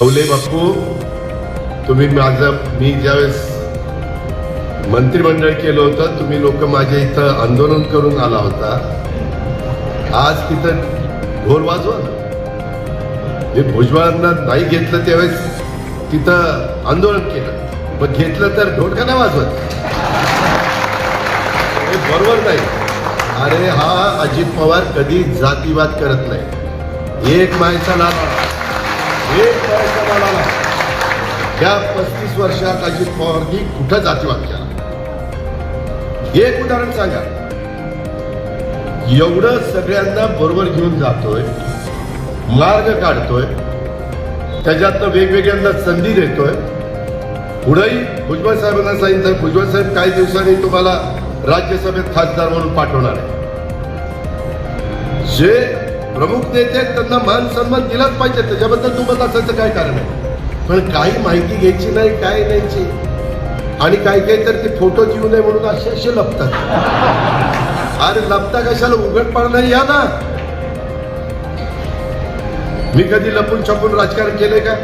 अवले बापू तुम्ही माझं मी ज्यावेळेस मंत्रिमंडळ केलं होतं तुम्ही लोक माझ्या इथं आंदोलन करून आला होता. आज तिथं ढोल वाजवा. हे जे भुजबळांना नाही घेतलं त्यावेळेस तिथं आंदोलन केलं. मग घेतलं तर ढोल का नाही वाजवत. हे बरोबर नाही. अरे हा अजित पवार कधी जातीवाद करत नाही. एक माणसाला एक या पस्तीस वर्षात अजित पवारनी कुठं जातीवाद केला? एक उदाहरण सांगा. एवढं सगळ्यांना बरोबर घेऊन जातोय मार्ग काढतोय त्याच्यातनं वेगवेगळ्यांना संधी देतोय. पुढेही भुजबळ साहेबांना सांगितलं भुजबळ साहेब काही दिवसांनी तुम्हाला राज्यसभेत खासदार म्हणून पाठवणार आहे जे प्रमुख नेते त्यांना मान सन्मान दिलाच पाहिजे. त्याच्याबद्दल तुम्हाला असायचं काय कारण आहे? पण काही माहिती घ्यायची नाही काय न्यायची? आणि काही काही तर ते फोटो देऊ नये म्हणून असे असे लपतात. अरे लपता कशाला? उघड पाडणार या ना. मी कधी लपून छपून राजकारण केलंय का?